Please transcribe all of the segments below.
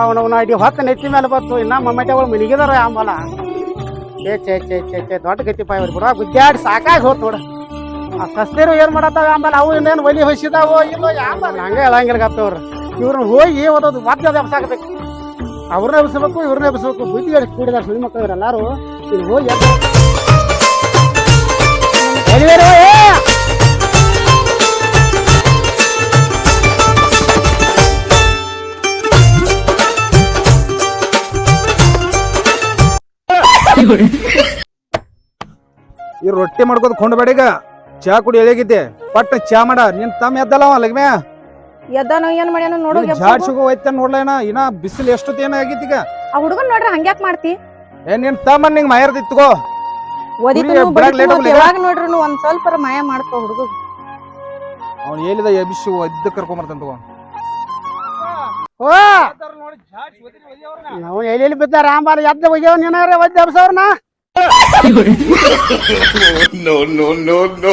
ಅವನವನ ಇಡೀ ಹೊತ್ತು ನೆತ್ತಿ ಮೇಲೆ ಬಂತು ಇನ್ನ ಮಮ್ಮಟಗಳು ಮನಿಗಿದಾರ ಆಂಬಲ ಏ ಚೇ ಚೇ ಚೇ ಚೇ ದೊಡ್ಡ ಗತಿಪ್ಪ ಇವ್ರು ಬಿಡ. ಗುದ್ದಾಡಿ ಸಾಕಾಗಿ ಹೋತ್ ನೋಡ. ಆ ಸಸ್ತಿರು ಏನು ಮಾಡತ್ತಾವ ಆಂಬಲ ಅವು ಇನ್ನೇನು ಒಲಿ ಹೊಸಿದಾವೋ ಇಲ್ಲೋ ಆಂಬಲ ಹಂಗೆ ಹೇಳಂಗಿಲ್ಲ ಗಪ್ಪ ಇವ್ರನ್ನ ಹೋಗಿ ಓದೋದು ಒದ್ದು ಎಬ್ಸಾಕಬೇಕು ಅವ್ರನ್ನ ಎಬ್ಸ್ಬೇಕು, ಇವ್ರನ್ನ ಎಬ್ಸ್ಬೇಕು. ಬುದ್ಧಿ ಕೂಡಿದಾರ ಸುಳಿ ಮಕ್ಕಳು ಇವರೆಲ್ಲಾರು ಇಲ್ಲಿ ಹೋಗಿ ಈ ರೊಟ್ಟಿ ಮಾಡ್ಕೋದ್ ಕೊಂಡ್ಬೇಡ ಈಗ. ಚಾ ಕುಡಿ ಎಳೆಗಿದ್ದೆ ಪಟ್ಟ ಚಾ ಮಾಡ. ನಿನ್ ತಮ್ಮ ಎದ್ದಲ್ಲ ಲಗ್ಮ್ಯಾ ಎದ್ದಾನೋ ಏನ್ ಮಾಡ್ಯಾನೋ ನೋಡು ಜಾಡ್ಸಿಗೋ ಹೋಯ್ತ ನೋಡ್ಲೇನ ಇನ್ನ? ಬಿಸಿಲು ಎಷ್ಟೊತ್ತ ಏನ ಆಗೈತಿ ಈಗ? ಆ ಹುಡುಗನ್ ನೋಡ್ರಿ ಹಂಗ್ಯಾಕ್ ಮಾಡ್ತಿ? ಏ ನಿನ್ ತಮ್ಮ ನಿಂಗ್ ಓದಿತು late ಆಗ್ಲಿಲ್ಲ? ಯಾವಾಗ ನೋಡ್ರಿ ಒಂದ್ ಸ್ವಲ್ಪ ಮಾಯ ಮಾಡ್ಕೋ ಹುಡುಗ ಅವ್ನು ಹೇಳಿದ ಎಬಿಸಿ ಒದ್ದ ಕರ್ಕೊಂಬರ್ತಾನ ತಗೋ. ಓ ನಾವು ಎಲ್ಲಿ ಬಿದ್ದ ಆಂಬಾಲ ಎದ್ದ ಒಯ್ಯವ್ ನೀನಾರ ಒದ್ದೆ no.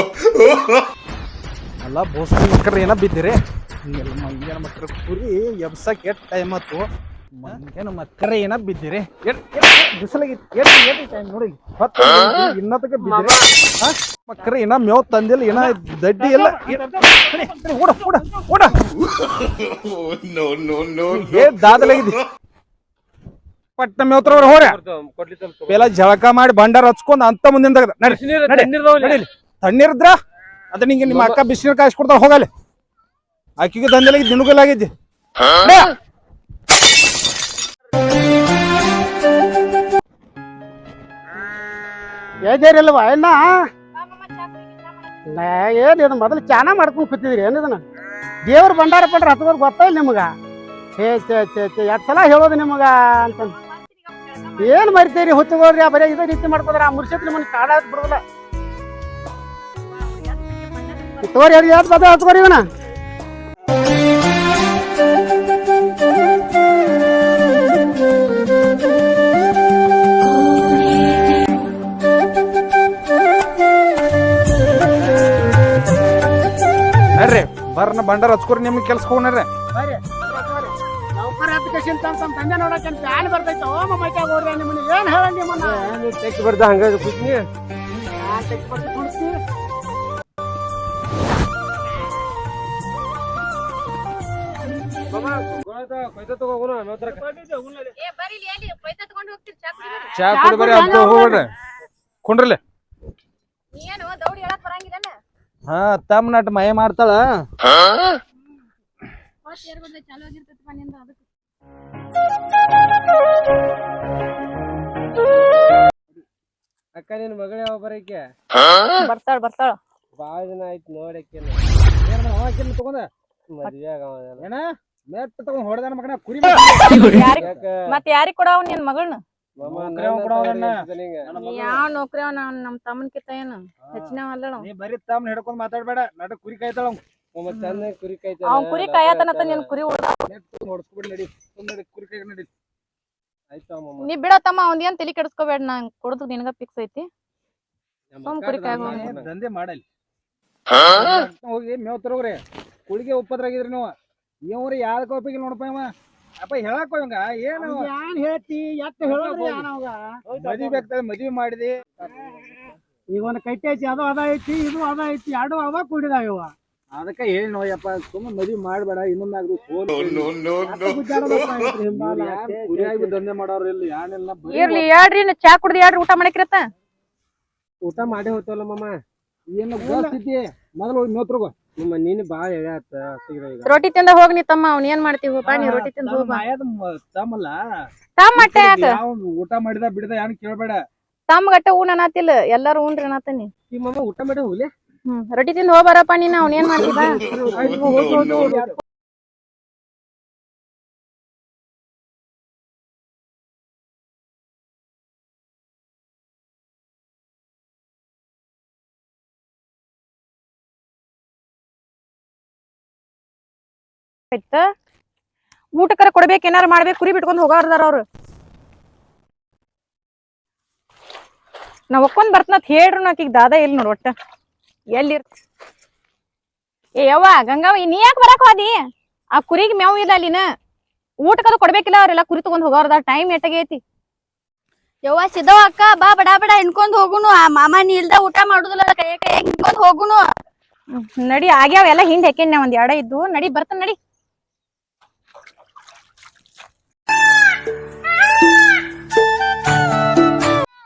ಅಲ್ಲ ಬೋಸ್ ಮಕ್ಕಳು ಏನ ಬಿದ್ದಿರಿ? ಹಿಂಗೆಲ್ಲ ಮಂಗ್ಯಾನ ಮಕ್ಕಳು ಕುರಿ ಎಬ್ಸಕ್ಕೆ ಎಷ್ಟು ಟೈಮ್ ಆತು ಮಂಗ್ಯಾನ ಮಕ್ಕರೆ ಏನ ಬಿದ್ದಿರಿ? ಬಿಸಿಲಾಗಿ ಎಷ್ಟು ಎಷ್ಟು ಟೈಮ್ ನೋಡಿ. ಹೊತ್ತು ಬಿದ್ದಿರಿ. ಮಕ್ಕಳ ಏನ ಮೇವ್ ತಂದಿಲ್ಲ ಏನ ದಡ್ಡಿ ಇಲ್ಲ? ಓಡ ಓಡ ಓಡ. ಏ ದಾದಲಾಗಿದ್ದಿ. ಪಟ್ಟ ಮೇವ್ತ್ರವ್ರ ಹೋರ ಪೆಲ ಜಳಕ ಮಾಡಿ ಭಂಡಾರ ಹಚ್ಕೊಂಡ್ ಅಂತ ಮುಂದಿನ ತೆಗ್ದ. ನಡಿ ತಣ್ಣೀರಿದ್ರ ಅದ ನಿಂಗೆ ನಿಮ್ಮ ಅಕ್ಕ ಬಿಸಿನೀರು ಕಾಯಿಸ್ಕೊಡ್ತಾವ ಹೋಗಲ್ಲ. ಆಕಿಗೆ ದಂಧೆಲಾಗಿ ದಿನಗಲಾಗಿದ್ದಿ ಏದೇರಿಲ್ವ ಏನ? ನಾ ಏನ್ ಇದು ಮೊದಲು ಚಾನ ಮಾಡ್ಕೊಂಡು ಕೂತಿದ್ರಿ ಏನಿದನ ದೇವ್ರ ಭಂಡಾರ ಪಟ್ರ ಗೊತ್ತಾ ಇಲ್ಲ ನಿಮಗ? ಹೇ ಚೇ ಚೇ ಚೇ ಎಷ್ಟು ಸಲ ಹೇಳೋದು ನಿಮಗ ಅಂತ. ಏನ್ ಮರಿತೀರಿ ಹುತ್ತಗೋದ್ರಿ ಬರೀ ಇದೇ ರೀತಿ ಮಾಡ್ಕೋದ್ರ ಆ ಮುರ್ಸಿದ್ ನಿಮ್ಮನ್ನ ಕಾಡ ಬಿಡುದಿಲ್ಲ. ತೋರಿ ಅದು ಯಾವ್ದು ಬದ ಹತ್ಕೋರಿ ಇವನ ಬರ್ನ ಬಂಡಾರ ಹಚ್ಕೊರಿ ನಿಮ್ಗೆ ಕೆಲ್ಸ ಹೋಗ್ರಿ? ಚಾ ಕುಡಿ ಬರ್ರಿ ಅಂತ ಹೋಗ್ಬಿಡ್ರಿ ಕೊಂಡ್ರಲ್ಲ ಏನು ದೌಡಿ ಹಾ ತಮ್ಮ ನಟ್ ಮಯ ಮಾಡ್ತಾಳ. ಚಾಲು ಆಗಿರ್ತೈತಿ ಮನೆಯಿಂದ ಅದಕ್ಕೆ. ಅಕ್ಕ ನಿನ್ ಮಗಳ ಯಾವ ಬರಕ್ಕೆ ಬರ್ತಾಳ ಬರ್ತಾಳ. ಬಾಳ ದಿನ ಆಯ್ತು ನೋಡಕ್ಕೆ ತಗೊಂಡ? ಮದ್ವೆ ಆಗವ ಏನ? ಮೆಟ್ಟ ತಗೊಂಡ್ ಹೊಡೆದಾನ ಮಗನ ಕುರಿ ಮತ್ ಯಾರಿಗ್ ಕೊಡವ್ ನಿನ್ ಮಗಳನ್ನ ಯಾವ ನೌಕರಿ ಅವ ನಮ್ ತಮ್ಮನ್ ಕಿತ್ತ ಏನು? ಹೆಚ್ಚಿನವ ಅಲ್ಲ ನಾವ್. ನೀ ಬರೀ ತಮ್ಮ ಹಿಡ್ಕೊಂಡ್ ಮಾತಾಡ್ಬೇಡ ಕುರಿ ಕಾಯ್ತಾಳ ಕುರಿ ಕಾಯ್ತಾನ ಅವ್ನ್ ಕುರಿ ಕಾಯತನತ ನಿನ್ ಕುರಿ ಹೊಡ್ಸ್ಬಿಡ್ ನಡಿ ಕುರಿ ನಡಿ. ನೀ ಬಿಡತ್ತಮ್ಮ ಅವ್ನ್ ಏನ್ ತಲಿ ಕೆಡಿಸ್ಕೋಬೇಡ ನಾ ಕೊಡುದು ನಿನಗ ಫಿಕ್ಸ್ ಐತಿ. ಸುಮ್ ಕುರಿ ಕಾಯ್ಗೋ. ದಂಧೆ ಮಾಡಲಿ ಹೋಗಿ ಮೇವ್ ತರೋಗ್ರಿ. ಕುಳಿಗೆ ಉಪ್ಪದ್ರಾಗಿದ್ರಿ ನೀವು. ಇವ್ರಿ ಯಾವ್ದಕ್ಕ ಒಪ್ಪಿಗೆ ನೋಡಪ್ಪ ಇವ? ಅಪ್ಪ ಹೇಳಕ್ ಇವಂಗ ಏನು? ಹೇಳ್ತಿ? ಎತ್ತ ಹೇಳೋದ್ರಿ ಯಾನ್ ಅವಾಗ? ಮದ್ವಿ ಬೇಕಾದ್ರೆ ಮದ್ವಿ ಮಾಡಿದಿ. ಈಗ ಒಂದ್ ಕೈಟಿ ಐತಿ ಅದು ಅದ ಐತಿ ಇದು ಅದ ಐತಿ ಎರಡು ಅವ ಕೂಡಿದಾವ ಇವ. ಅದಕ್ಕ ಏನ್ ನೋಯಪ್ಪ ಸುಮ್ಮನೆ ಮದ್ವಿ ಮಾಡ್ಬೇಡ ಸೋಲ್ no. ಕುರಿಯಾಗಿ ದಂಧೆ ಮಾಡೋರು ಇಲ್ಲಿ? ಯಾನೆಲ್ಲ ಇರ್ಲಿ ಹೇಳ್ರಿ ಚಾ ಕುಡ್ದು ಹೇಳ್ರಿ ಊಟ ಮಾಡಕ್ಕಿರತ್ತ? ಊಟ ಮಾಡಿ ಹೋಗ್ತವಲ್ಲ ಮಾಮ. ಏನು ಮೊದಲು ಹೋಗಿ ನಿಮ್ಮ ನೀನು ಬಾಳ ಎಳ್ಯಾತ ಹಸಿಗ್ರ ಈಗ. ರೊಟ್ಟಿ ತಿಂದ ಹೋಗ್ ನೀ ತಮ್ಮ ಅವ್ನ ಏನ್ ಮಾಡ್ತಿ ನೀ ರೊಟ್ಟಿ ತಿಂದ ತಮ್ಮಲ್ಲ? ತಮ್ಮ ಮಟ್ಟೆ ಯಾಕ? ಯಾವ ಊಟ ಮಾಡಿದ ಬಿಡದ ಯಾನ್ ಕೇಳಬೇಡ. ತಮ್ಮ ಗಟ್ಟ ಊನ್ ಅನ್ನತಿಲ್ಲ ಎಲ್ಲಾರು ಉಣ್ರಿ ಅನ್ನತನಿ ನಿಮ್ಮ ಮಾಮ ಊಟ ಮಾಡಿ ಹೋಗ್ಲಿ ಹ್ಮ್ ರೊಟ್ಟಿ ತಿಂದ ಹೋಗ್ಬಾರಪ್ಪ ನೀನ್ ಅವ್ನ ಏನ್ ಮಾಡ್ತಿ ಬಾ. ಆಯ್ತ? ಊಟಕರ ಕೊಡ್ಬೇಕು ಏನಾರ ಮಾಡ್ಬೇಕು ಕುರಿ ಬಿಟ್ಕೊಂಡು ಹೋಗಾರ್ದಾರ ಅವ್ರು. ನಾ ಒಕ್ಕೊಂದ್ ಬರ್ತನತ್ ಹೇಳ್ರು ನಾಕೀಗ ದಾದ ಎಲ್ಲಿ ನೋಡ್ ಒಟ್ಟ. ಎಲ್ಲಿ ಏ ಯವ್ವ ಗಂಗಾವ ನೀ ಯಾಕೆ ಬರಕ್ ಹೋದಿ? ಆ ಕುರಿಗೆ ಮೇವ್ ಇಲ್ಲ ಅಲ್ಲಿನ? ಊಟಕ್ಕದು ಕೊಡ್ಬೇಕಿಲ್ಲ ಅವ್ರೆಲ್ಲ ಕುರಿ ತಗೊಂಡ್ ಹೋಗೋರ್ದ ಟೈಮ್ ಎಟ್ಟಾಗೈತಿ ಯವ್ವ ಸಿದ್ದವ ಅಕ್ಕ ಬಾ ಬಡ ಬಡ ಹಿಡ್ಕೊಂಡ್ ಹೋಗುನು ಆ ಮಾಮ ನೀ ಇಲ್ದ ಊಟ ಮಾಡುದಿಲ್ಲ ಕೈ ಕೈ ಹಿಂಡ್ಕೊಂಡ್ ಹೋಗುನು. ನಡಿ ಆಗ್ಯಾವ ಎಲ್ಲ ಹಿಂಡ್ ಹಾಕೇನ್ ಒಂದ್ ಎಡ ಇದ್ದು ನಡಿ ಬರ್ತಾನ ನಡಿ.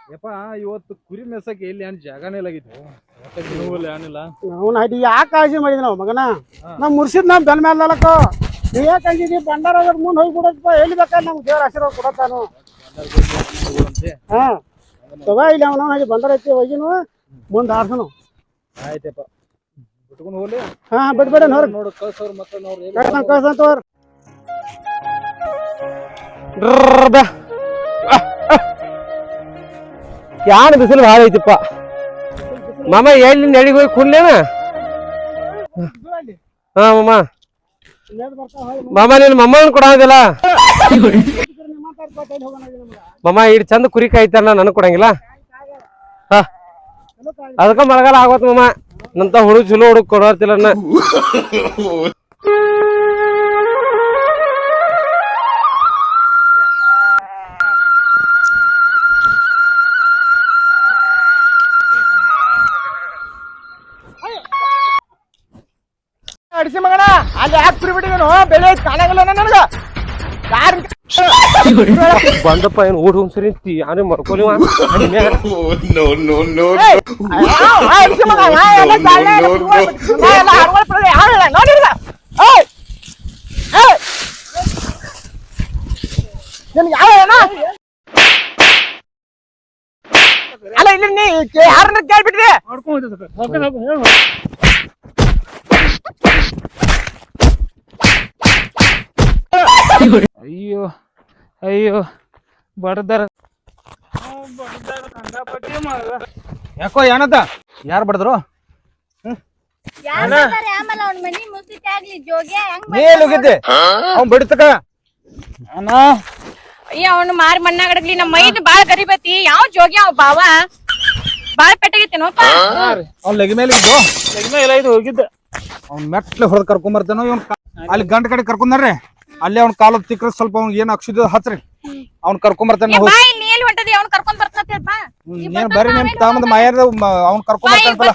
ಯಪ್ಪ ಇವತ್ತು ಕುರಿ ಮೇಸಕ್ಕೆ ಎಲ್ಲಿ ಏನ್ ಜಾಗನೇ ಇಲ್ಲಾಗಿತ್ತು ತಿನ್ನುವಲ್ಲ ಏನಿಲ್ಲ? ಅವ್ನ ಅಡಿ ಯಾಕೆ ಕಾಳಜಿ ಮಾಡಿದ ನಾವು ಮಗನ ನಮ್ ಮುರ್ಸಿದ್ ನಮ್ ಬೆನ್ ಮೇಲೆ ಅಲ್ಲಕ್ಕ ನೀ ಯಾಕೆ ಅದ್ರ ಮುಂದೆ ಹೋಗಿ ಬಿಡಪ್ಪ ಎಲ್ಲಿ ಬೇಕಾದ್ರೆ ನಮ್ಗೆ ದೇವ್ರ ಆಶೀರ್ವಾದ ಕೊಡತ್ತಾನು ಹಾ. ತಗೋ ಇಲ್ಲಿ ಅವನ ಹಾಗೆ ಬಂಡಾರ ಐತಿ ಹೋಗಿನು ಮುಂದೆ ಆರ್ಸನು ಆಯ್ತಪ್ಪ. ಬಿಟ್ಕೊಂಡು ಹೋಗ್ಲಿ. ಹಾ ಬಿಡ್ಬೇಡ ನೋಡ್ರಿ ನೋಡು. ಕಳ್ಸೋರು ಮತ್ತೆ ನಾವು ಕಳ್ಸನ್ ಕಳ್ಸನ್ ತಗೋರಿ ಯಾಣ ಬಿಸಿಲು ಭಾಳ ಐತಿಪ್ಪ ಮಾಮ ಎಲ್ಲಿ ನಡಿಗೆ ಹೋಗಿ ಕುಡ್ಲೇನ ಹಾ ಮಾಮ ಮಾಮ ನೀನ್ ಮಮ್ಮನ್ ಕೊಡೋದಿಲ್ಲ ಮಾಮ ಇಡ್ ಚಂದ ಕುರಿ ಕಾಯ್ತಾರ ನನಗ್ ಕೊಡಂಗಿಲ್ಲ ಹಾ ಅದಕ್ಕ ಮಳೆಗಾಲ ಆಗೋತ್ ಮಾಮ ನಂತ ಹುಡುಗ ಚಲೋ ಹುಡುಗ ಕೊಡೋರ್ತಿಲ್ಲ no. ಬಿಟ್ಟು ನಾ ಎಲ್ಲ ಹರ್ಗೊಳ್ ಬಿಡೋದು ಯಾರು ನೋಡಿಲ್ಲ. ಏಯ್ ಏಯ್. ನಿನ್ಗೆ ಯಾರು ಏನ ಅಲ್ಲ ಇಲ್ಲಿ ನೀ ಯಾರನ್ನ ಕೇಳ್ಬಿಟ್ರಿ ಅಯ್ಯೋ ಅಯ್ಯೋ ಬಡದಾರ. ಯಾಕೋ ಏನದ ಯಾರು ಬಡದ್ರು? ಆಮೇಲೆ ಅವ್ನ ಮನಿ ಮುಸ್ತಿತಿ ಆಗ್ಲಿ ಜೋಗ್ಯ ಹೆಂಗ್ ನೀ ಎಲ್ಲಿ ಹೋಗಿದ್ದೆ? ಅವ್ನ್ ಬಿಡ್ತಕ? ಅಣ್ಣ. ಅಯ್ಯ ಅವ್ನು ಮಾರಿ ಮಣ್ಣಾಗ ಅಡಗ್ಲಿ ನಮ್ಮ ಮೈದ್ ಬಾಳ ಗರಿಬತಿ ಯಾವ ಜೋಗಿ ಅವ್ ಬಾವ? ಬಾಳ ಪೆಟ್ಟಾಗೈತೇನೋಪ್ಪ ಅವ್ನ್ ಲಗಿ ಮೇಲೆ ಇದ್ದು. ಲಗಿ ಮೇಲೆ ಇದು ಹೋಗಿದ್ದೆ. ಅವ್ನ್ ಮೆಟ್ಲೆ ಹೊಡೆದ್ ಕರ್ಕೊಂಡ್ ಬರ್ತಾನೋ ಇವ್ನ್ ಅಲ್ಲಿ ಗಂಟ ಕಡೆ ಕರ್ಕೊಂಡ್ರಿ ಅಲ್ಲೇ ಅವ್ನ ಕಾಲ ತಿಕ್ರ ಸ್ವಲ್ಪ ಅವ್ನ್ ಏನ್ ಅಕ್ಷಿದ ಹಚ್ರಿ ಅವ್ನ್ ಕರ್ಕೊಂಡ್ ಬರ್ತಾನೆ ಬಾ ನೀ ಎಲ್ಲಿ ಹೊಂಟದಿ? ಅವ್ನ ಕರ್ಕೊಂಡ್ ಬರ್ತಾನ ಹೇಳ್ಪ ನೀನ್ ಬರ್ರಿ ನಿಮ್ ತಾಮದ ಮಾಯದ ಅವ್ನ್ ಕರ್ಕೊಂಡ್ ಬರ್ತಾನಲ್ಲ.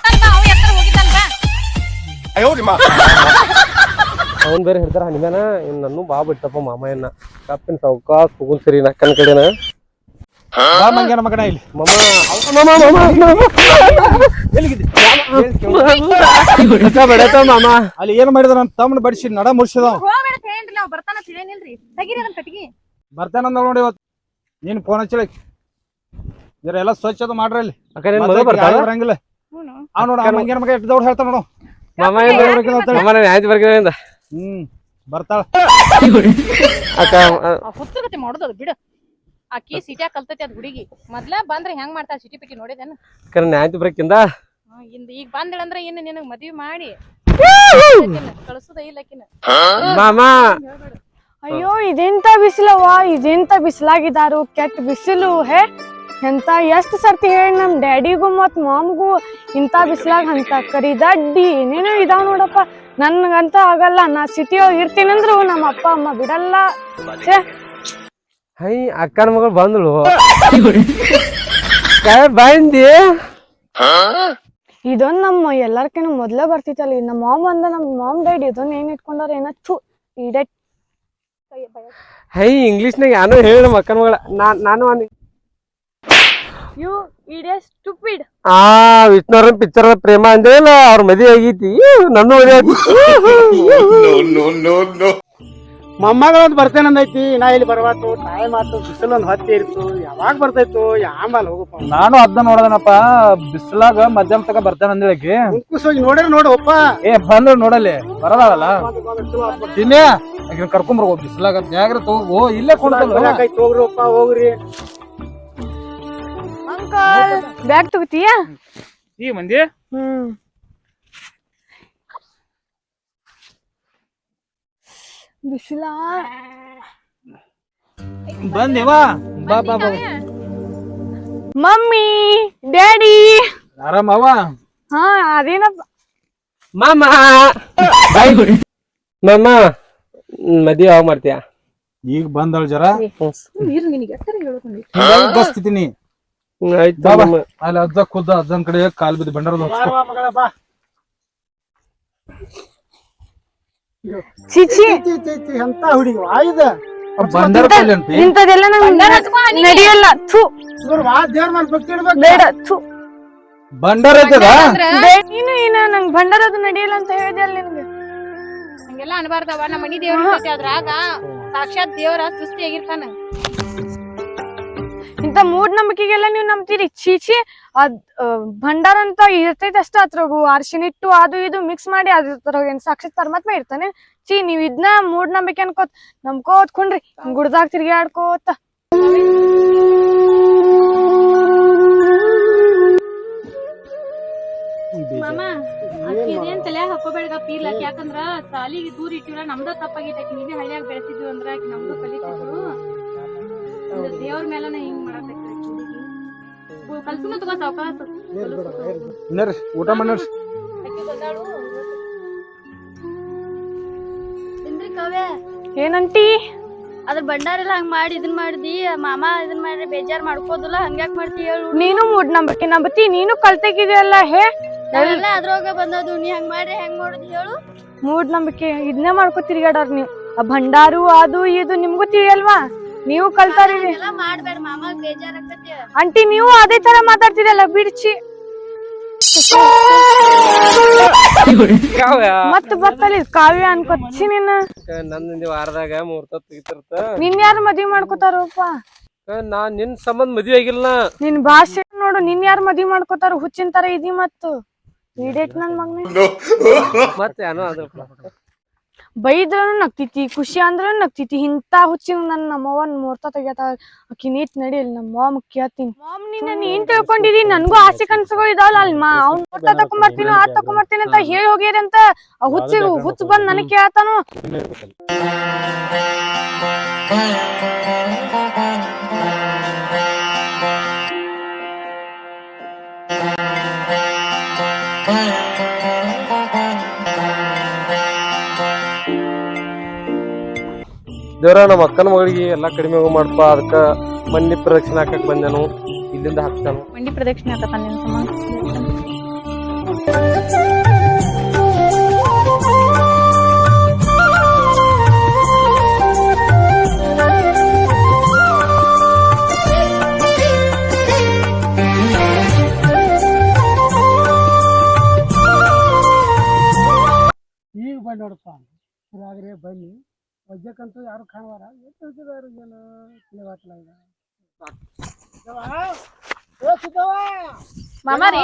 ಅವನ್ ಬೇರೆ ಹೇಳ್ತಾರ ಹನಿಮ್ಯಾನ ಇನ್ ನನ್ನೂ ಬಾ ಬಿಟ್ಟಪ್ಪ ಮಾಮ ಏನ ಕಪ್ಪಿನ ಸೌಕಾಸ್ ಕೂಲ್ ಸರಿ ನಕ್ಕನ್ ಕಡೆನ. ಬಾ ಮಂಗ್ಯಾನ ಮಗನ ಇಲ್ಲಿ. ಎಲ್ಲಿಗಿದೆ ಮಾಮ ಅಲ್ಲಿ ಏನ್ ಮಾಡಿದ ನನ್ ತಮ್ಮನ ಬಡಿಸಿ ನಡ ಮುರ್ಸಿದ ಅವ ಹೋಗ್ಬೇಡ ಹೇಳ್ರಿ ನಾವ್ ಬರ್ತಾನ ತಿಳಿಯನಿಲ್ರಿ ತೆಗೀರಿ ಅದನ್ನ ಕಟ್ಗಿ ಬರ್ತಾನಂದ ನೋಡಿ ಇವತ್ತು ನೀನ್ ಫೋನ್ ಹಚ್ಚಲಿ ಜರ ಎಲ್ಲ ಸ್ವಚ್ಛ ಅದು ಮಾಡ್ರಿ ಅಲ್ಲಿ. ಅಕ್ಕ ನಿನ್ ಮಗ ಬರಂಗಿಲ್ಲ. ಅವ್ ನೋಡ ಮಂಗ್ಯಾನ ಮಗ ಎಷ್ಟು ದೌಡ್ ಹೇಳ್ತಾನ ನೋಡು. ಮಾಮ ಏನ್ ಮಾಮ ನಾನು ಆಯ್ತು ಬರ್ಗಿಂದ ಹ್ಮ್ ಬರ್ತಾಳ. ಅಕ್ಕ ಹುತ್ತಗತಿ ಮಾಡೋದು ಬಿಡು. ಆಕಿ ಸಿಟಿಯಾಗ ಕಲ್ತೈತಿ ಅದ್ ಹುಡುಗಿ. ಮೊದ್ಲ ಬಂದ್ರೆ ಹೆಂಗ್ ಮಾಡ್ತಾಳ ಸಿಟಿ ಪಿಟಿ ನೋಡಿದೇನ? ಇಂದ ಈಗ ಬಂದಳಂದ್ರ ಏನು ನಿನಗ್ ಮದ್ವಿ ಮಾಡಿ. ಕಳ್ಸುದ ಇಲ್ಲ ಆಕಿನ. ಮಾಮ! ಅಯ್ಯೋ ಇದೆಂತ ಬಿಸಿಲವ್ವ ಇದೆಂತ ಬಿಸಿಲಾಗಿದಾರು ಕೆಟ್ಟ ಬಿಸಿಲು ಹೇ! ಎಂತ ಎಷ್ಟ್ ಸರ್ತಿ ಹೇಳಿ ನಮ್ ಡ್ಯಾಡಿಗೂ ಮತ್ ಮಾಮ್ಗೂ ಇಂತ ಬಿಸಿಲಾಗ ಅಂತ ಕರಿದಡ್ಡಿ ಏನೇನೋ ಇದಾವ್ ನೋಡಪ್ಪ. ನನ್ಗಂತ ಆಗಲ್ಲ ನಾ ಸಿಟಿ ಒಳಗ್ ಇರ್ತೀನಂದ್ರು ನಮ್ಮ ಅಪ್ಪ ಅಮ್ಮ ಬಿಡಲ್ಲ. ಛೇ! ಹೈ ಅಕ್ಕನ ಮಗಳು ಬಂದಳು. ಬಂದಿ? ಇದೊಂದ್ ನಮ್ಮ ಎಲ್ಲಾರ್ಕಿನ ಮೊದ್ಲೇ ಬರ್ತಿತ್ತಲ್ಲ ಈ ನಮ್ಮ ಮಾಮ್ ಅಂದ ನಮ್ಮ ಮಾಮ್ ಡೈಡಿ ಇದೊಂದ್ ಏನ್ ಇಟ್ಕೊಂಡಾರ ಏನ ಥು ಇಡೆ ಹೈ ಇಂಗ್ಲೀಷ್ನಾಗ ಯಾನು ಹೇಳ ನಮ್ಮ ಅಕ್ಕನ ಮಗಳ. ನಾನ್ ನಾನು ಅಂದ ಯು ಇಡೆ ಸ್ಟುಪಿಡ್. ಆ ವಿಷ್ಣುವರನ್ ಪಿಕ್ಚರ್ ಪ್ರೇಮ ಅಂದ್ರೇನ ಅವ್ರ ಮದುವೆ ಆಗೈತಿ. ನನ್ನ ಮದುವೆ ಆಗೈತಿ. ಮೊಮ್ಮಗಳೊಂದು ಬರ್ತೇನಂದೈತಿ ನಾ ಇಲ್ಲಿ ಬರ್ಬಾತು ಟೈಮ್ ಆತು ಬಿಸಿಲು ಒಂದು ಹತ್ತಿ ಇರ್ತು. ಯಾವಾಗ ಬರ್ತೈತು ಆಮೇಲೆ ಹೋಗಪ್ಪ ನಾನು ಅದನ್ನ ನೋಡದನಪ್ಪ ಬಿಸಿಲಾಗ ಮಧ್ಯಾಹ್ನ ತಕ ಬರ್ತೇನೆ ಅಂದೇಳಕಿ ಹೋಗಿ ನೋಡ್ರಿ ನೋಡಪ್ಪ ಒಪ್ಪ ಏ ಬಂದ್ರು ನೋಡಲ್ಲಿ ಬರದಾಳಲ್ಲ? ದಿನೇ ಬರ್ಬೋದು ಬಿಸಿಲಾಗ. ಜಾಗ್ರತೆ ಹೋಗು ಇಲ್ಲೇ ಬರಾಕೈತ್ ಹೋಗ್ರಿ ಬ್ಯಾಗ್ ತಗೋತೀಯ? ಈ ಮಂದಿ? ಹ್ಮ್. ಬಿಸಿಲಾ? ಬಂದೇವಾ ಬಾ. ಬಾ ಬಾ ಮಮ್ಮಿ ಡ್ಯಾಡಿ. ಆರಾಮವ? ಹಾ ಅದೇನಪ್ಪ? ಮಾಮ. ಮಾಮ ಮದ್ವೆ ಯಾವ ಮಾಡ್ತೀಯ? ಈಗ ಬಂದಳ ಜರ? ನೀರು ನಿನಗೆ ಎತ್ತರ ಹೇಳ್ಕೊಂಡಿ ಬಸ್ತಿದ್ದೀನಿ ಆಯ್ತು ಬಾ ಬಾ. ಅಲ್ಲಿ ಅಜ್ಜ ಖುದ್ದ ಅಜ್ಜನ್ ಕಡೆ ಕಾಲ್ ಬಿದ್ದು ಬಂಡಾರ ಬಾ ಬಾ. ಚಿಚಿ. ಎಂತ ಹುಡುಗಿ ಆಯ್ದ ಇಂಥದೆಲ್ಲ ನಂಗೆ ನಡೆಯಲ್ಲ. ಥು. ಇವ್ರು ಬಾ ದೇವ್ರ ಮೇಲೆ ಭಕ್ತಿ ಇಡ್ಬೇಕು. ಬೇಡ. ಥು. ಬಂಡಾರ ಐತದ? ಬೇಡ ನೀನು ಏನ ನಂಗ್ ಭಂಡಾರದು ನಡೆಯಲ್ಲ ಅಂತ ಹೇಳಿದೆ ಅಲ್ಲ ನಿನ್ಗೆ. ಹಂಗೆಲ್ಲ ಅನ್ಬಾರ್ದವ ನಮ್ಮ ಮನಿ ದೇವ್ರ ಅದ್ರಾಗ ಸಾಕ್ಷಾತ್ ದೇವ್ರ ಸೃಷ್ಟಿ ಆಗಿರ್ತಾನ ಇಂಥ ಮೂಢನಂಬಿಕೆಗೆಲ್ಲ ನೀವು ನಂಬ್ತೀರಿ? ಚೀಚಿ ಅದ್ ಭಂಡಾರ ಅಂತ ಇರ್ತೈತೆ ಅಷ್ಟ ಅದ್ರಾಗು ಅರ್ಶಿನ ಇಟ್ಟು ಅದು ಇದು ಮಿಕ್ಸ್ ಮಾಡಿ ಅದ್ರ ಏನ್ ಸಾಕ್ಷಿ ಪರಮಾತ್ಮ ಇರ್ತಾನೆ. ಚೀ ನೀವ್ ಇದನ್ನ ಮೂಢನಂಬಿಕೆ ಅನ್ಕೋತ್ ನಂಬ್ಕೋತ್ ಕುಂಡ್ರಿ ಗುಡ್ದಾಗ ತಿರ್ಗಾಡ್ಕೋತ ಮಾಮ ಅಕ್ಕಿ ಇದೇನ್ ತಲೆ ಹಾಕೋಬೇಡ ಪೀರ್ಲಕ್ ಯಾಕಂದ್ರ ಸಾಲಿಗೆ ದೂರ ಇಟ್ಟಿವ್ರ ನಮ್ದ ತಪ್ಪಾಗಿದೆ ನೀನೇ ನೀವೇ ಹಳ್ಳಿಯಾಗ ಬೆಳೆಸಿದ್ವಿ ಅಂದ್ರ ನಮ್ದು ಕಲಿತಿದ್ರು. ದೇವ್ರ ಮೇಲನ ಹಿಂಗ್ ಮಾಡತೈತಿ ಕಲ್ಸುನ ತಗೋ ಊಟ ಮಾಡ್ರಿ ಆಕಿ ಬಂದಾಳು. ತಿಂದ್ರಿ ಕಾವ್ಯ? ಏನಂಟಿ? ಅದ್ರ ಭಂಡಾರೆಲ್ಲ ಹಂಗ್ ಮಾಡಿ ಇದನ್ ಮಾಡಿದಿ ಮಾಮ ಇದನ್ ಮಾಡಿ ಬೇಜಾರ್ ಮಾಡ್ಕೋದಿಲ್ಲ ಹಂಗ್ಯಾಕ್ ಮಾಡ್ತಿ ಹೇಳು ನೀನು ಮೂಢನಂಬಿಕೆ ನಂಬತಿ ನೀನು ಕಲ್ತಾಗಿದೆಯಲ್ಲ ಹೇ? ನಾವೆಲ್ಲ ಅದ್ರೊಳಗ ಬಂದದು ನೀ ಹಂಗ್ ಮಾಡ್ರಿ ಹೆಂಗ್ ಮಾಡುದು ಹೇಳು. ಮೂಡ್ ನಂಬಿಕೆ ಇದನ್ನೇ ಮಾಡ್ಕೋ ತಿರ್ಗಾಡಾರ ನೀವು. ಆ ಭಂಡಾರು ಅದು ಇದು ನಿಮ್ಗೂ ತಿಳಿಯಲ್ವಾ? ನೀವು ಕಲ್ತಾರಿ ಎಲ್ಲ ಮಾಡ್ಬೇಡ ಮಾಮ ಬೇಜಾರ್ ಅಂಟಿ ನೀವು ಅದೇ ತರ ಮಾತಾಡ್ತಿರಲ್ಲ ಬಿಡ್ಚಿ. ಮತ್ತ ಬರ್ತಲ್ಲ ಕಾವ್ಯ ಅನ್ಕೊತಿ ನಿನ್ನ. ನಂದ ವಾರದಾಗ ಮುಹೂರ್ತ ತೆಗಿತಿರ್ತ. ನಿನ್ ಯಾರು ಮದ್ವಿ ಮಾಡ್ಕೋತಾರಪ್ಪ ನಾ ನಿನ್ ಸಂಬಂಧ ಮದ್ವಿ ಆಗಿಲ್ಲ ನಿನ್ ಭಾಷೆ ನೋಡು ನಿನ್ ಯಾರು ಮದ್ವಿ ಮಾಡ್ಕೋತಾರ ಹುಚ್ಚಿನ ತರ ಇದಿ ಮತ್ತು. ಇಡೇಟ್ ನನ್ ಮಗ್ನ. ಮತ್ತೆ ಏನೋ ಬೈದ್ರನು ನಗ್ತೈತಿ ಖುಷಿ ಅಂದ್ರೂ ನಗ್ತೈತಿ ಇಂಥ ಹುಚ್ಚಿನ ನನ್ನ ನಮ್ಮವ್ವನ ಮುಹೂರ್ತ ತೆಗಿತಾಳ ಆಕಿ ನೀಟ್ ನಡಿಯಲ್ ನಮ್ಮ ಮಾಮ್ ಕೇಳ್ತೀನಿ ಮಾಮ್ ನೀನ್ ಏನ್ ತಿಳ್ಕೊಂಡಿದಿ ನನ್ಗೂ ಆಸೆ ಕನಸುಗಳು ಇದಾವಲ್ಲ ಅಲ್ಲಿ ಮಾ ಅವ್ನ ಮುಹೂರ್ತ ತಕೊಂಬರ್ತೀನಿ ಆ ತಕೊಂಬರ್ತೀನಿ ಅಂತ ಹೇಳಿ ಹೋಗ್ಯಾರ ಅಂತ ಆ ಹುಚ್ಚು ಹುಚ್ಚ ಬಂದ್ ನನಗ್ ಕೇಳ್ತಾನು ದೇವ್ರ ನಮ್ಮ ಅಕ್ಕನ ಮಗಳಿಗೆ ಎಲ್ಲ ಕಡಿಮೆ ಮಾಡಪ್ಪ ಅದಕ್ಕೆ ಮಣ್ಣಿ ಪ್ರದಕ್ಷಿಣೆ ಹಾಕಕ್ ಬಂದೆನು ಇಲ್ಲಿಂದ ಹಾಕ್ತಾನು. ಮಂಡಿ ಪ್ರದಕ್ಷಿಣೆ ಹಾಕ ನಿನ್ ಈಗ ಬನ್ನಿ ನೋಡಪ್ಪ. ಇದಾಗ್ರೆ ಬನ್ನಿ. ವಜ್ಜಕ್ಕಂತೂ ಯಾರು ಕಾಣವಾರ ಹೇಳ್ತಿದಾರು ಏನು ಈಗ? ಮಾಮಾರಿ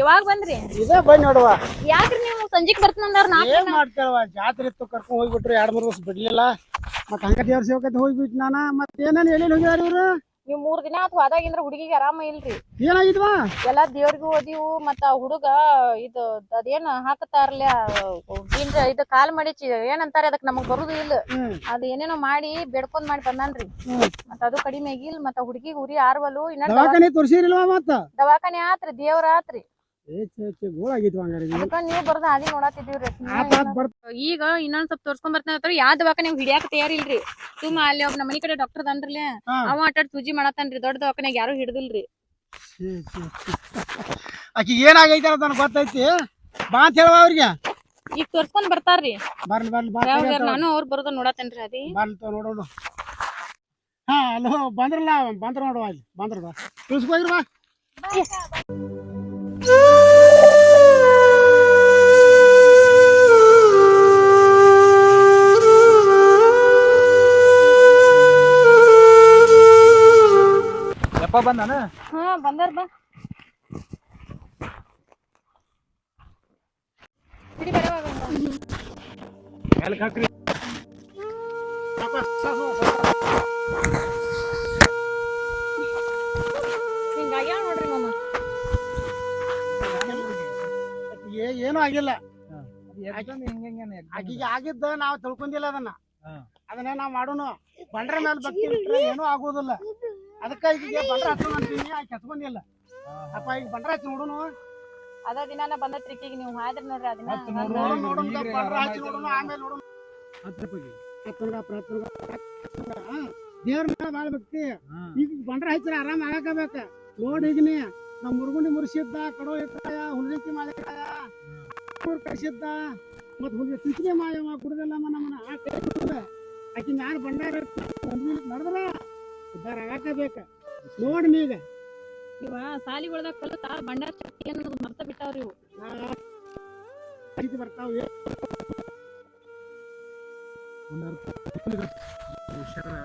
ಇವಾಗ ಬಂದ್ರಿ? ಇದೇ ಬನ್ನಿ ನೋಡುವ. ಯಾಕ್ರಿ ನೀವು ಸಂಜಿಗ್ ನಾ ಏನ್ ಮಾಡ್ತೇವ ಜಾತ್ರೆ ಇತ್ತು ಕರ್ಕೊಂಡ್ ಹೋಗ್ಬಿಟ್ರು ಎರಡ್ ಮೂರ್ ವರ್ಷ ಬಿಡ್ಲಿಲ್ಲ. ಮತ್ತೆ ಹಂಗ ದೇವ್ರ ಸೇವಕತೆ ಹೋಗ್ಬಿಟ್ಟು ನಾನ? ಮತ್ತ ಏನೇನ್ ಎಲ್ಲಿ ಹೋಗ್ಯಾರ ಇವ್ರು? ನೀವ್ ಮೂರ್ ದಿನ ಆತ್ ಹೋದಾಗಿಂದ್ರ ಹುಡುಗಿಗೆ ಆರಾಮ ಇಲ್ರಿ. ಏನಾಗಿದ್ವಾ? ಎಲ್ಲಾ ದೇವ್ರಿಗೂ ಓದಿವು ಮತ್ತ ಆ ಹುಡುಗ ಇದು ಅದೇನ್ ಹಾಕತಾರಲ್ಲ ಇದು ಕಾಲ್ ಮಾಡಿ ಏನಂತಾರ ಅದಕ್ ನಮಗ್ ಬರುದು ಇಲ್ಲ. ಅದ್ ಏನೇನೋ ಮಾಡಿ ಬೇಡ್ಕೊಂಡ್ ಮಾಡಿ ಬಂದಾನ್ರಿ. ಮತ್ತ ಅದು ಕಡಿಮೆ ಆಗಿಲ್ ಮತ್ತ ಹುಡುಗಿಗ್ ಉರಿ ಆರ್ವಲು ಇನ್ನ ದವಾಖಾನೆ ತೋರ್ಸಿರಿಲ್ವಾ ಮತ್ತ ದವಾಖಾನೆ ಆತ್ರಿ ದೇವ್ರ ಆತ್ರಿ. ಅದಕ್ಕ ನೀವ್ ಬರ್ದ ನೋಡಾತಿದೀವ್ರಿ ಈಗ ಇನ್ನೊಂದ್ ಸ್ವಲ್ಪ ತೋರ್ಸ್ಕೊಂಡ್ ಬರ್ತಾನ ಯಾವ ದವಾಖಾನೆ ಹಿಡಿಯಾಕ ತಯಾರಿಲ್ರಿ. ಸುಮ್ಮ ಅಲ್ಲಿ ಒಬ್ಬ ನಮ್ಮನಿ ಕಡೆ ಡಾಕ್ಟರ್ ಹಾ. ಅವ ಆಟಾಡ್ ಸೂಜಿ ಮಾಡತಾನ್ರಿ ದೊಡ್ಡ ದವಾಖಾನೆಗ್ ಯಾರು ಹಿಡ್ದಿಲ್ರಿ. ಆಕಿ ಏನಾಗೈತೆ ಅಂತ ನನಗೆ ಗೊತ್ತೈತಿ. ಬಾ ಅಂತ ಹೇಳುವ ಅವ್ರಿಗೆ. ಈಗ ತೋರ್ಸ್ಕೊಂಡ್ ಬರ್ತಾರ್ರಿ. ಬರ್ಲಿ ಬರ್ಲಿ ಬಾ ನಾನು ಅವ್ರ ಬರೋದ ನೋಡತೇನ್ರಿ ಅದಿ. ಬರ್ಲಿ ನೋಡೋಣ ಹಾ ಅಲ್ಲೋ ಬಂದ್ರಲ್ಲ ಬಂದ್ರ ನೋಡುವ ಅಲ್ಲಿ ಬಂದ್ರ ಬಾ. ತಿಳಿಸ್ಕೋಗಿರ್ ಬಾ. ಯಪ್ಪ ಬಂದಾನ? ಹಾ ಬಂದಾರ ಬಾ. ಹಿಡಿ ಬರೋವಾಗ ಬಂದ. ಮೇಲ್ಕ್ ಹಾಕ್ರಿ. ಹಿಂಗಾಗ್ಯಾವ ನೋಡ್ರಿ ಮಾಮ. ಏ- ಏನೂ ಆಗಿಲ್ಲ. ಆಕಿಗೆ ಆಗಿದ್ದ ನಾವು ತಿಳ್ಕೊಂಡಿಲ್ಲ ಅದನ್ನ. ಅದನ್ನ ನಾವ್ ಮಾಡೋನು. ಬಂಡ್ರ ಮೇಲೆ ಬಿಟ್ರೆ ಏನೂ ಆಗೋದಿಲ್ಲ. ಅದಕ್ಕ ಈಗ ಬಂಡ್ರ ಹಚ್ಚೋಣ ಅಂತೀನಿ ಆಕಿ ಹಚ್ಕೊಂಡಿಲ್ಲ ಅಪ್ಪ ಈಗ ಬಂಡ್ರ ಹಚ್ಚಿ ನೋಡುನು. ಅದ ದಿನಾನ ಬಂದ ಟ್ರಿಕ್ಕಿಗೆ ನೀವು ಹಾದ್ರಿ ನೋಡ್ರಿ ಅದನ್ನ. ನೋಡೋಣ ನೋಡೋಣ ಹಚ್ಚಿ ಆಮೇಲೆ ಹತ್ತು ಪ್ರಯತ್ನ ದೇವ್ರ ಮೇಲೆ ಭಾಳ ಭಕ್ತಿ. ಈಗ ಬಂಡ್ರ ಹಚ್ಚಿರ ಆರಾಮ್ ಆಗಬೇಕ ನೋಡಿ ಈಗ ನೀ ನಮ್ಮ ಮುರುಗುಂಡಿ ಮುರಿಸಿದ್ದ ಕಡೋ ಇಟ್ಟಾಯ ಹುಲ್ಗಂತಿ ಮಾಡಿಟ್ಟಾಯ ಕಳಿಸಿದ್ದ. ಮತ್ ಹುಲ್ಗ ತಿಂಚಿಗೆ ಮಾಯವ ಕುಡ್ದಲ್ಲಮ್ಮ ನಮ್ಮನ್ನ. ಆಕಿ ಮ್ಯಾಲ ಬಂಡಾರ ನಡೆದ್ರ ಉದ್ದಾರ ಆಗಬೇಕ. ನೋಡಿ ನೀ ಈಗ ಇವ ಸಾಲಿಗೊಳದಾಗ ಕಲಿತ ಬಂಡಾರ ಶಕ್ತಿ ಅನ್ನೋದು ಮರ್ತ ಬಿಟ್ಟಾವ್ರಿ ಇವು ರೀತಿ ಬರ್ತಾವ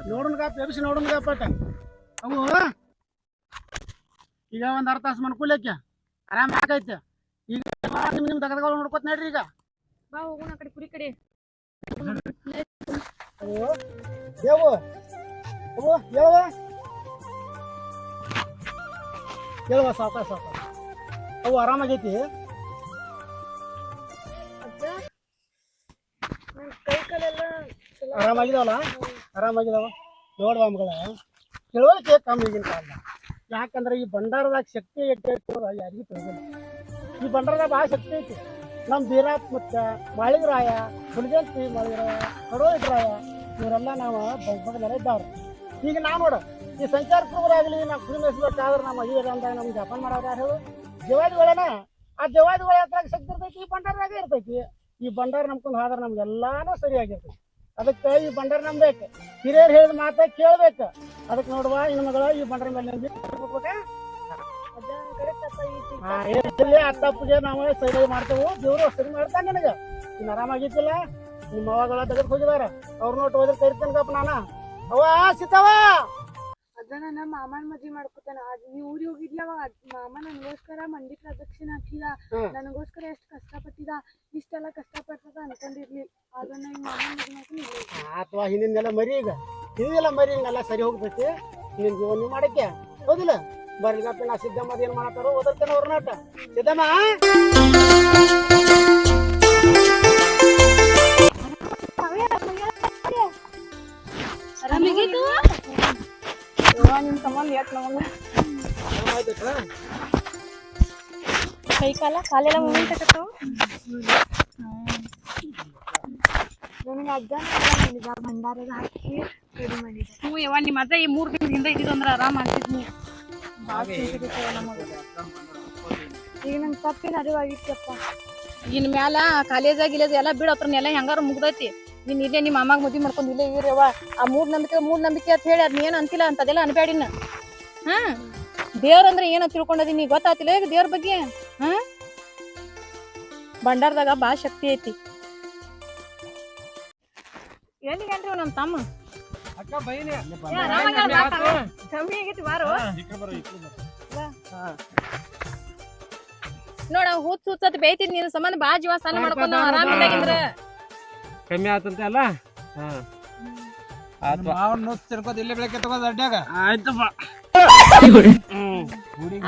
ನೋಡುನ್ಗಪ್ಪ ಎಬ್ಸಿ ನೋಡುನ್ಗಪ್ಪ ಅಟ. ಅವು ಈಗ ಒಂದ್ ಅರ್ಧ ತಾಸು ಮನ್ಕೂಲಕ್ಕೆ ಆರಾಮ ಆಗೈತೆ ಈಗ ನಿಮ್ ನಿಮ್ ತಗದ್ಗಳು ನೋಡ್ಕೊತ ನಡ್ರಿ ಈಗ. ಬಾ ಹೋಗೋಣ ಕಡೆ ಕುರಿ ಕಡೆ. ದೇವು ಅವು ಹೇಳುವ ಹೇಳುವ ಸಾಕ ಸಾಕ ಅವು ಆರಾಮಾಗೈತಿ? ಆರಾಮಾಗಿದಾವಲ್ಲ? ಆರಾಮಾಗಿದಾವ? ನೋಡುವ ಮಗಳ. ತಿಳುವಳಿಕೆ ಕಮ್ಮಿ ಈಗಿನ ಕಾಲ ಯಾಕಂದ್ರೆ ಈ ಭಂಡಾರದಾಗ ಶಕ್ತಿ ಎಷ್ಟೇ ಯಾರಿಗೂ ತಿಳಿದಿಲ್ಲ. ಈ ಭಂಡಾರದಾಗ ಭಾಳ ಶಕ್ತಿ ಐತಿ. ನಮ್ಮ ಬೀರಾಪ್ ಮುತ್ತ ಮಾಳಿಗರಾಯ ಹುಲಿಗಂತಿ ಮಾಳಿಗರಾಯ ಕಡೋಳಿಗರಾಯ ಇವರೆಲ್ಲ ನಾವು ಬಗ್ಗದಲ್ಲೇ ಇದ್ದವ್ರು. ಈಗ ನಾ ನೋಡ ಈ ಸಂಚಾರ ಆಗಲಿ ನಾವು ಕುರಿ ಆದ್ರೆ ನಮ್ಮ ಅಯ್ಯರ ಅಂದಾಗ ನಮ್ಗೆ ಜಪಾನ್ ಮಾಡೋರು ಯಾರು ಹೇಳು? ಜವಾದಿಗಳೇನ ಆ ಜವಾದಿಗಳ ಹತ್ರ ಶಕ್ತಿ ಇರ್ತೈತಿ ಈ ಭಂಡಾರದಾಗ ಇರ್ತೈತಿ. ಈ ಭಂಡಾರ ನಂಬ್ಕೊಂಡು ಹೋದ್ರೆ ನಮ್ಗೆಲ್ಲಾನು ಸರಿಯಾಗಿರ್ತೈತಿ. ಅದಕ್ಕೆ ಈ ಬಂಡಾರ ನಂಬೇಕು ಹಿರಿಯರು ಹೇಳಿದ ಮಾತ ಕೇಳ್ಬೇಕು. ಅದಕ್ಕೆ ನೋಡುವ ಇನ್ನು ಮಗಳ ಈ ಬಂಡರ ಮೇಲೆ ನಂಬಿ ಏನಿಲ್ಲ, ಆ ನಾವು ಸರಿ ಮಾಡ್ತೇವೆ. ದೇವರು ಸರಿ ಮಾಡ್ತಾನೆ ನನಗೆ. ಇನ್ನು ಆರಾಮಾಗಿತ್ತಿಲ್ಲ ನಿಮ್ಮ ಮಗಳ ತೆಗೆದು ಹೋಗಿದಾರ. ಅವ್ರ ನೋಟ್ ಹೋದ್ರೆ ಕರಿತೇನಪ್ಪ ನಾನ. ಅವ್ವ ಸಿತ್ತವ ಅದನ್ನ ನಮ್ಮ ಮಾಮನ್ ಮದ್ವಿ ಮಾಡ್ಕೊತಾನ. ಅದ್ ನೀವು ಊರಿಗೆ ಹೋಗಿದ್ಲ ಅವಾಗ ಅದ್ ಮಾಮ ನನಗೋಸ್ಕರ ಮಂಡಿ ಪ್ರದಕ್ಷಿಣೆ ಹಾಕಿದ. ನನಗೋಸ್ಕರ ಎಷ್ಟು ಕಷ್ಟಪಟ್ಟಿದ. ಇಷ್ಟೆಲ್ಲ ಕಷ್ಟಪಟ್ಟದ ಅನ್ಕೊಂಡಿರ್ಲಿ. ಅದನ್ನ ಈ ಮಾಮನ್ ಮದ್ವಿ ಮಾಡ್ಕೊಂಡು ಅಥವಾ ಹಿಂದಿನೆಲ್ಲ ಮರಿ ಈಗ. ಹಿಂದಿನೆಲ್ಲ ಮರಿ ಹಿಂಗೆಲ್ಲ ಸರಿ ಹೋಗ್ತೈತಿ ನಿನ್ನ ಜೀವನ ಮಾಡಕ್ಕೆ. ಹೌದಿಲ್ಲ? ಬರ್ಲಿಗಪ್ಪ ನಾ ಸಿದ್ದಮ್ಮ ಏನ್ ಮಾಡತ್ತಾರೋ ಓದರ್ತೇನೆ ಅವ್ರ ನಾಟ. ಸಿದ್ದಮ್ಮ! ನಿಮ್ ಸಂಬಂಧ ಯಾಕೆ ನಮಗ ಕೈ ಕಾಲ ಕಾಲೆಲ್ಲ ಮೂಮೆಂಟ್ ಆಗತ್ತಾವ ನನಗೆ ಅಜ್ಜನ ಹೇಳಿದ ಭಂಡಾರದ ಹಾಕಿ ರೆಡಿ ಮಾಡಿದ ಹ್ಞೂ ಯವ್ವ ನಿಮ್ಮ ಅಜ್ಜ ಈ ಮೂರು ದಿನದ ಹಿಂದೆ ಇದ್ದಿದ್ದು ಅಂದ್ರೆ ಆರಾಮ ಆಗ್ತಿದ್ನಿ ಈಗ ನಂಗೆ ತಪ್ಪಿನ ಅರಿವಾಗಿತ್ತಪ್ಪ ಇನ್ ಮ್ಯಾಲ ಕಾಲೇಜ್ ಗಿಲೇಜ್ ಎಲ್ಲ ಬಿಡ ಎಲ್ಲ ಹೆಂಗಾರ ಮುಗ್ದೈತಿ ನೀನ್ ಇಲ್ಲೇ ನಿಮ್ಮ ಅಮ್ಮಗೆ ಮದ್ವಿ ಮಾಡ್ಕೊಂಡು ಇಲ್ಲೇ ಇರವ ಆ ಮೂರ್ ನಂಬಿಕೆ ಮೂರ್ ನಂಬಿಕೆ ಅಂತ ಹೇಳಿ ಅದ್ನ ಏನು ಅಂತಿಲ್ಲ ಅಂತದೆಲ್ಲ ಅನ್ಬೇಡಿನ ಹಾ? ದೇವ್ರ ಅಂದ್ರೆ ಏನೋ ತಿಳ್ಕೊಂಡದೀನಿ ಗೊತ್ತಾತಿಲ್ಲ ಈಗ ದೇವ್ರ ಬಗ್ಗೆ. ಹಾ? ಭಂಡಾರದಾಗ ಬಾ ಶಕ್ತಿ ಐತಿ. ಎಲ್ಲಿಗೇನ್ರಿ ಇವ್ ನಮ್ ತಮ್ಮ? ಅಕ್ಕ ಬೈಲಿ. ಕಮ್ಮಿ ಬಾರು. ನೋಡ ಹುಚ್ಚ ಹುಚ್ಚತ್ ಬೇಯ್ತಿದ್ ನೀನು. ಸಂಬಂಧ ಬಾ ಜೀವ ಸ್ನಾನ ಮಾಡ್ಕೊಂಡು ಆರಾಮಿಲ್ಲಾಗಿಂದ್ರ ಕಮ್ಮಿ ಆತಂತೆ ಅಲ್ಲ? ಹಾ. ಆತು ಮಾವನ್ ನುಚ್ಚ ತಿರ್ಕೋದ್ ಇಲ್ಲೇ ಬೆಳಗ್ಗೆ ತಗೋದ್ ಅಡ್ಡಾಗ ಆಯ್ತಪ್ಪ.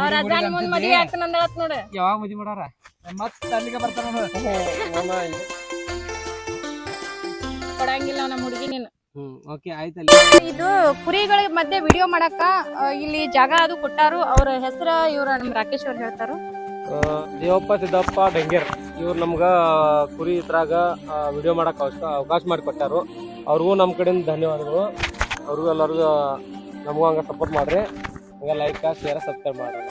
ಅವ್ರ ಅಜ್ಜ ಮುಂದ್ ಮದ್ವಿ ಆಗ್ತಾನಂದಳತ್ ನೋಡ. ಯಾವಾಗ ಮದ್ವಿ ಮಾಡಾರ? ಮತ್ತ ಅಲ್ಲಿಗೆ ಬರ್ತಾನ ನೋಡು. ಕೊಡಂಗಿಲ್ಲ ನಮ್ಮ ಹುಡುಗಿ ನೀನು. ಓಕೆ ಆಯ್ತಲ್ಲ ಇದು ಕುರಿಗಳ ಮಧ್ಯೆ ವಿಡಿಯೋ ಮಾಡಕ್ಕ ಇಲ್ಲಿ ಜಾಗ ಅದು ಕೊಟ್ಟಾರು. ಅವ್ರ ಹೆಸರು ಇವ್ರ ನಮ್ ರಾಕೇಶ್ ಅವ್ರು ಹೇಳ್ತಾರು. ದೇವಪ್ಪ ಸಿದ್ದಪ್ಪ ಡಂಗೇರ್. ಇವ್ರು ನಮ್ಗೆ ಕುರಿ ಇದ್ರಾಗ ವಿಡಿಯೋ ಮಾಡಕ್ ಅವಕಾಶ ಅವಕಾಶ ಮಾಡಿಕೊಟ್ಟಾರು. ಅವ್ರಿಗೂ ನಮ್ಮ ಕಡೆಯಿಂದ ಧನ್ಯವಾದಗಳು. ಅವ್ರಿಗೂ ಎಲ್ಲರಿಗೂ ನಮಗೂ ಹಂಗ ಸಪೋರ್ಟ್ ಮಾಡ್ರಿ. ಹಂಗ ಲೈಕ್ ಶೇರ್ ಸಬ್ಸ್ಕ್ರೈಬ್ ಮಾಡ್ರಿ.